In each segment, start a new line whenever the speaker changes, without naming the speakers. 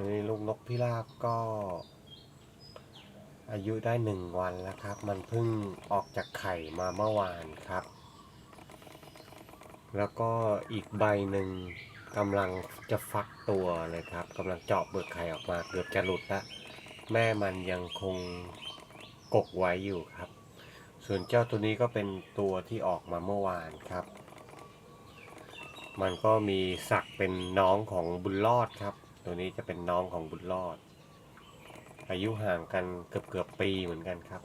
นี่ลูกนกพิราบก็ อายุได้หนึ่งวันแล้วครับ มันเพิ่งออกจากไข่มาเมื่อวานครับ แล้วก็อีกใบหนึ่งกำลังจะฟักตัวเลยครับกำลังเจาะเปลือกไข่ออกมาเกือบจะหลุดละแม่มันยังคงกกไว้อยู่ครับ ส่วนเจ้าตัวนี้ก็เป็นตัวที่ออกมาเมื่อวานครับ มันก็มีศักดิ์เป็นน้องของบุญรอดครับ ตัวนี้จะเป็นน้องของบุญรอด อายุห่างกันเกือบเกือบๆปีเหมือนกันครับ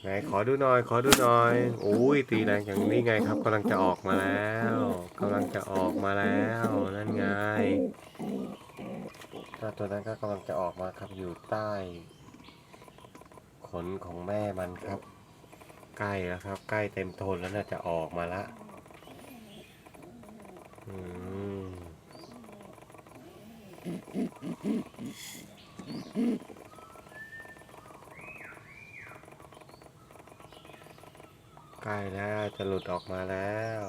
ไหนขอดูหน่อย ขอดูหน่อยโอ้ยตีแรงอย่างนี้ไงครับกำลังจะออกมาแล้วกำลังจะออกมาแล้วนั่นไงถ้าตัวนั้นก็กำลังจะออกมาครับอยู่ใต้ ขนของแม่มันครับ ใกล้แล้วครับ ใกล้เต็มทนแล้วน่าจะออกมาละอืมใกล้แล้วจะหลุดออกมาแล้ว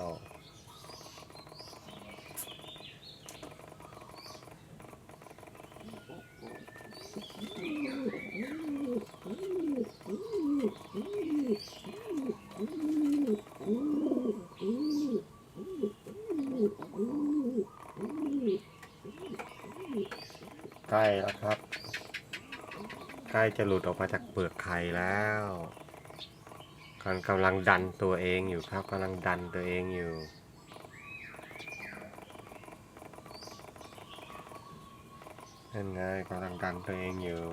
ใกล้แล้วครับ ใกล้จะหลุดออกมาจากเปลือกไข่แล้วกำลังกำลังดันตัวเองอยู่ครับกำลังดันตัวเองอยู่นั่นไงกำลังดันตัวเองอยู่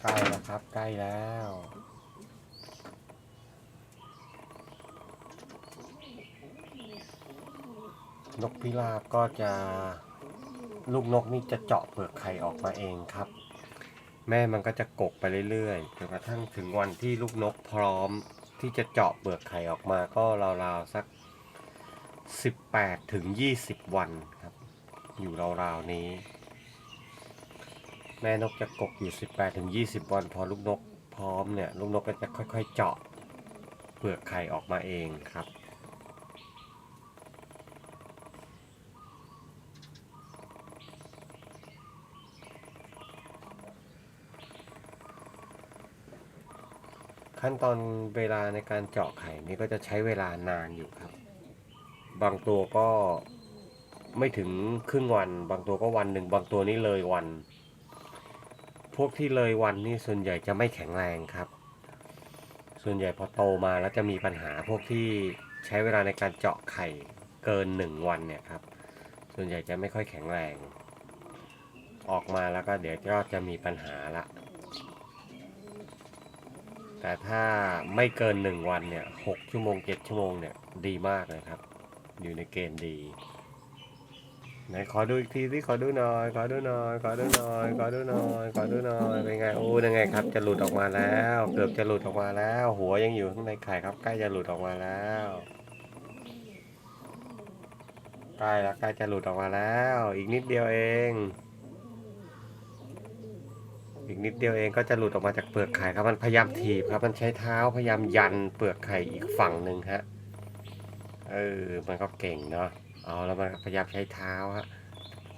ใกล้แล้วครับใกล้แล้ว นกพิราบก็จะลูกนกนี่จะเจาะเปลือกไข่ออกมาเองครับ แม่มันก็จะกกไปเรื่อยๆจนกระทั่งถึงวันที่ลูกนกพร้อมที่จะเจาะเปลือกไข่ออกมาก็ราวๆสัก 18ถึง20 วันครับ อยู่ราวๆนี้ แม่นกจะกกอยู่ 18ถึง20 วัน พอลูกนกพร้อมเนี่ยลูกนกก็จะค่อยๆเจาะเปลือกไข่ออกมาเองครับ ขั้นตอนเวลาในการเจาะไข่นี่ก็จะใช้เวลานานอยู่ครับ บางตัวก็ไม่ถึงครึ่งวัน บางตัวก็วันหนึ่งบางตัวนี่เลยวัน พวกที่เลยวันนี่ส่วนใหญ่จะไม่แข็งแรงครับ ส่วนใหญ่พอโตมาแล้วจะมีปัญหาพวกที่ใช้เวลาในการเจาะไข่เกินหนึ่งวันเนี่ยครับ ส่วนใหญ่จะไม่ค่อยแข็งแรง ออกมาแล้วก็เดี๋ยวก็จะมีปัญหาละ แต่ถ้าไม่เกินหนึ่งวันเนี่ยหกชั่วโมงเจ็ดชั่วโมงเนี่ยดีมากเลยครับ อยู่ในเกณฑ์ดีไหนขอดูอีกทีสิขอดูหน่อย ขอดูหน่อย ขอดูหน่อย ขอดูหน่อย ขอดูหน่อย เป็นไง โอ้ยังไงครับ จะหลุดออกมาแล้ว เกือบจะหลุดออกมาแล้ว หัวยังอยู่ข้างในไข่ครับ ใกล้จะหลุดออกมาแล้ว ใกล้แล้วใกล้จะหลุดออกมาแล้ว อีกนิดเดียวเอง อีกนิดเดียวเองก็จะหลุดออกมาจากเปลือกไข่ครับมันพยายามถีบครับ มันใช้เท้าพยายามยันเปลือกไข่อีกฝั่งหนึ่งฮะเออมันก็เก่งเนาะเอาแล้วมันพยายามใช้เท้าฮะ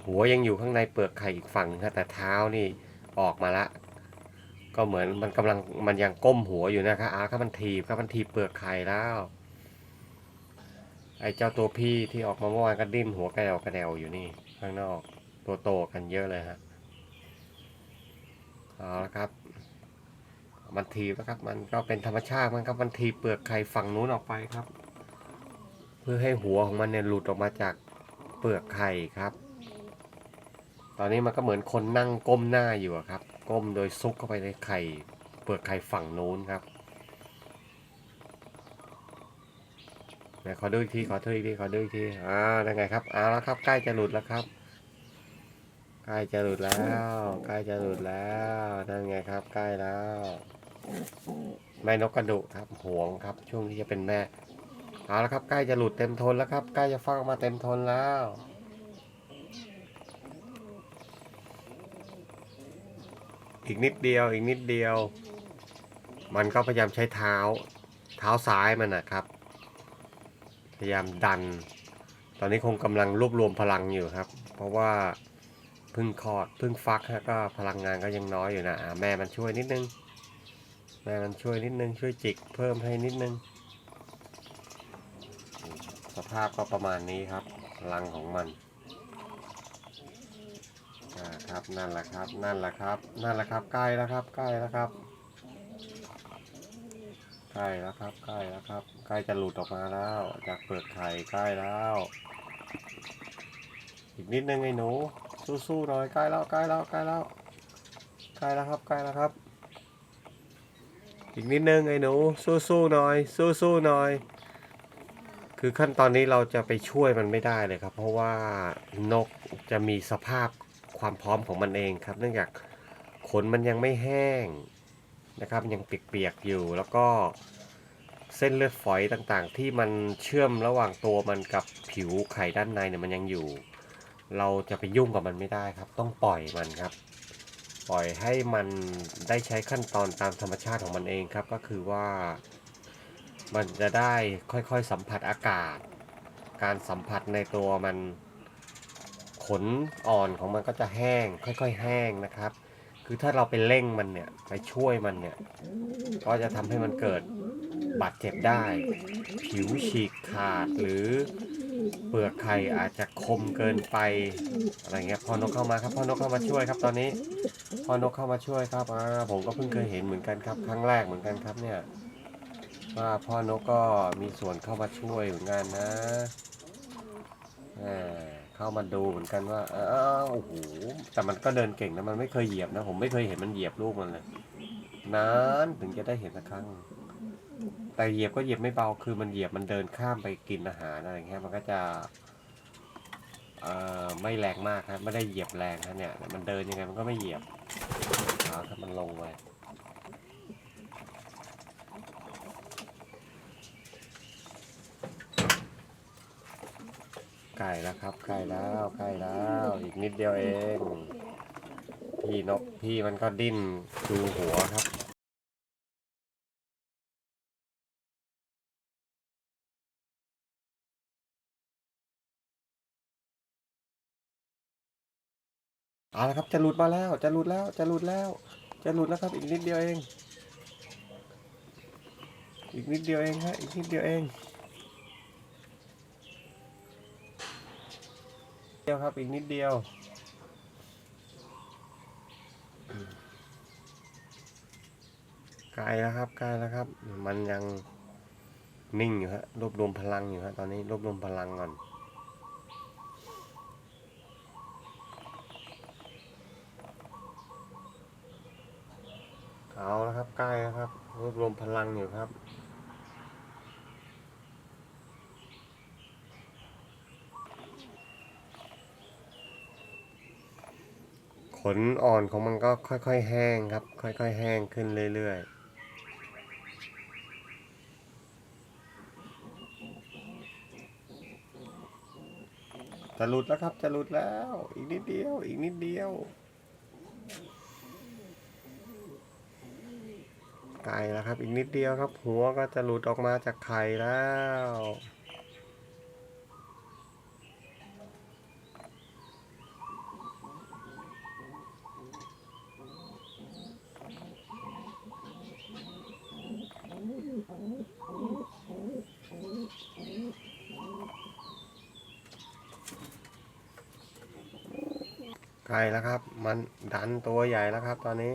หัวยังอยู่ข้างในเปลือกไข่อีกฝั่งนึงฮะแต่เท้านี่ออกมาละ ก็เหมือนมันกำลังมันยังก้มหัวอยู่นะครับอาครับมันถีบครับมันถีบเปลือกไข่แล้วไอ้เจ้าตัวพี่ที่ออกมาเมื่อวานก็ดิ้นหัวกระเดวกระเดวอยู่นี่ ข้างนอก ตัวโตกันเยอะเลยฮะ เอาละครับ มันทีบนะครับ มันก็เป็นธรรมชาติมันครับมันทีบเปลือกไข่ฝั่งนู้นออกไปครับ เพื่อให้หัวของมันเนี่ยหลุดออกมาจากเปลือกไข่ครับ ตอนนี้มันก็เหมือนคนนั่งก้มหน้าอยู่ครับ ก้มโดยซุกเข้าไปในไข่ เปลือกไข่ฝั่งนู้นครับไหนขอดูอีกทีขอดูอีกทีขอดูอีกทีอ่าได้ไงครับเอาแล้วครับ ใกล้จะหลุดแล้วครับ ใกล้จะหลุดแล้วใกล้จะหลุดแล้วนั่นไงครับ ใกล้แล้ว แม่นกกระดุครับห่วงครับ ช่วงที่จะเป็นแม่เอาละครับ ใกล้จะหลุดเต็มทนแล้วครับ ใกล้จะฟักออกมาเต็มทนแล้วอีกนิดเดียวอีกนิดเดียว มันก็พยายามใช้เท้า เท้าซ้ายมันนะครับ พยายามดัน ตอนนี้คงกำลังรวบรวมพลังอยู่ครับ เพราะว่า พิ่งคลอดพิ่งฟักฮะก็พลังงานก็ยังน้อยอยู่นะแม่มันช่วยนิดนึง แม่มันช่วยนิดนึงช่วยจิกเพิ่มให้นิดนึง สภาพก็ประมาณนี้ครับพลังของมันครับนั่นแหละครับนั่นแหละครับนั่นแหละครับใกล้แล้วครับใกล้แล้วครับใกล้แล้วครับใกล้แล้วครับใกล้จะหลุดออกมาแล้วจากเปลือกไข่ใกล้แล้ว อีกนิดนึงไอ้หนู สู้ๆหน่อยใกล้แล้วใกล้แล้วใกล้แล้วใกล้แล้วครับใกล้แล้วครับ อีกนิดนึงไอ้หนูสู้ๆหน่อย สู้ๆหน่อย คือขั้นตอนนี้เราจะไปช่วยมันไม่ได้เลยครับ เพราะว่านกจะมีสภาพความพร้อมของมันเองครับ เนื่องจากขนมันยังไม่แห้งนะครับยังเปียกๆอยู่แล้วก็เส้นเลือดฝอยต่างๆ ที่มันเชื่อมระหว่างตัวมันกับผิวไข่ด้านในเนี่ยมันยังอยู่ เราจะไปยุ่งกับมันไม่ได้ครับ ต้องปล่อยมันครับ ปล่อยให้มันได้ใช้ขั้นตอนตามธรรมชาติของมันเองครับ ก็คือว่ามันจะได้ค่อยๆสัมผัสอากาศ การสัมผัสในตัวมันขนอ่อนของมันก็จะแห้ง ค่อยๆ แห้งนะครับ คือถ้าเราไปเร่งมันเนี่ยไปช่วยมันเนี่ย ก็จะทำให้มันเกิดบาดเจ็บได้ ผิวฉีกขาดหรือ เปลือกไข่อาจจะคมเกินไปอะไรเงี้ยพอนกเข้ามาครับพ่อนกเข้ามาช่วยครับ ตอนนี้พ่อนกเข้ามาช่วยครับอ่าผมก็เพิ่งเคยเห็นเหมือนกันครับครั้งแรกเหมือนกันครับเนี่ยว่าพ่อนกก็มีส่วนเข้ามาช่วยเหมือนกันนะแหมเข้ามาดูเหมือนกันว่าอ้าวโอ้โหแต่มันก็เดินเก่งนะมันไม่เคยเหยียบนะ ผมไม่เคยเห็นมันเหยียบลูกมันเลยนานถึงจะได้เห็นสักครั้ง แต่เหยียบก็เหยียบไม่เบา คือมันเหยียบมันเดินข้ามไปกินอาหารอะไรเงี้ย มันก็จะ เอ่อ ไม่แรงมากครับ ไม่ได้เหยียบแรงนะเนี่ย มันเดินยังไงมันก็ไม่เหยียบเอาถ้ามันลงไปใกล้แล้วครับใกล้แล้วใกล้แล้ว อีกนิดเดียวเอง พี่นกพี่มันก็ดิ้นดูหัวครับ เอาละครับจะหลุดมาแล้วจะหลุดแล้วจะหลุดแล้ว จะหลุดแล้วครับอีกนิดเดียวเอง อีกนิดเดียวเองฮะอีกนิดเดียวเองเดียวครับอีกนิดเดียวใกล้แล้วครับใกล้แล้วครับ มันยังนิ่งอยู่ฮะรวบรวมพลังอยู่ฮะตอนนี้รวบรวมพลังก่อน เอาแล้วครับใกล้แล้วครับรวบรวมพลังอยู่ครับขนอ่อนของมันก็ค่อยๆแห้งครับ ค่อยๆแห้งขึ้นเรื่อยๆจะหลุดแล้วครับจะหลุดแล้ว อีกนิดเดียว อีกนิดเดียว ไก่แล้วครับ อีกนิดเดียวครับ หัวก็จะหลุดออกมาจากไข่แล้วไก่แล้วครับ มันดันตัวใหญ่แล้วครับ ตอนนี้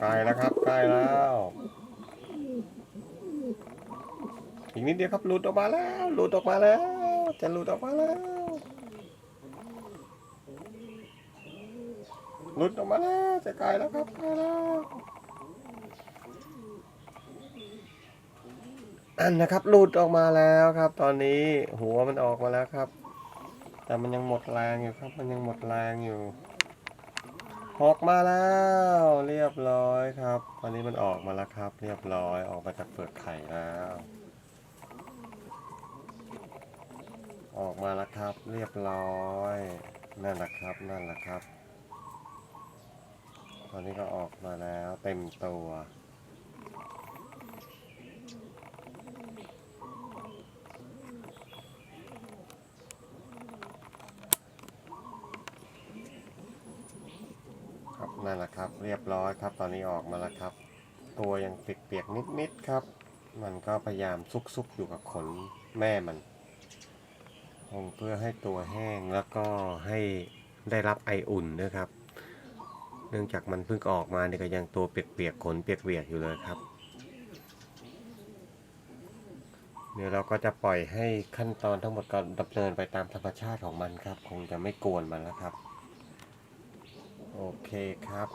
ใกล้แล้วครับใกล้แล้ว อีกนิดเดียวครับหลุดออกมาแล้วหลุดออกมาแล้ว จะหลุดออกมาแล้วหลุดออกมาแล้วจะใกล้แล้วครับใกล้แล้วอันนะครับหลุดออกมาแล้วครับ ตอนนี้หัวมันออกมาแล้วครับ แต่มันยังหมดแรงอยู่ครับ มันยังหมดแรงอยู่ ออกมาแล้วเรียบร้อยครับตอนนี้มันออกมาแล้วครับ เรียบร้อยออกมาจากเปลือกไข่แล้ว ออกมาแล้วครับ เรียบร้อยนั่นแหละครับนั่นแหละครับ ตอนนี้ก็ออกมาแล้วเต็มตัว นั่นแหละครับ เรียบร้อยครับ ตอนนี้ออกมาแล้วครับ ตัวยังเปียกๆนิดๆครับ มันก็พยายามซุกๆอยู่กับขนแม่มันคงเพื่อให้ตัวแห้งแล้วก็ให้ได้รับไออุ่นนะครับ เนื่องจากมันเพิ่งออกมาเนี่ยก็ยังตัวเปียกๆขนเปียกๆอยู่เลยครับเดี๋ยวเราก็จะปล่อยให้ขั้นตอนทั้งหมดก็ดำเนินไปตามธรรมชาติของมันครับ คงจะไม่กวนมันแล้วครับ โอเคครับ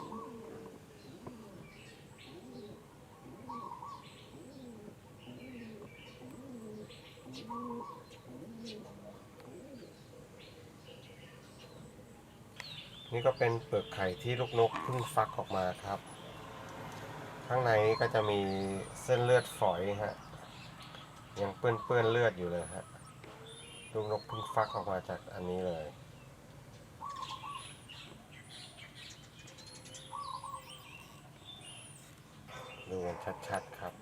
นี่ก็เป็นเปลือกไข่ที่ลูกนกเพิ่งฟักออกมาครับ ข้างในก็จะมีเส้นเลือดฝอยฮะ ยังเปื้อนเปื้อนเลือดอยู่เลยฮะ ลูกนกเพิ่งฟักออกมาจากอันนี้เลย ดูกันชัดๆครับ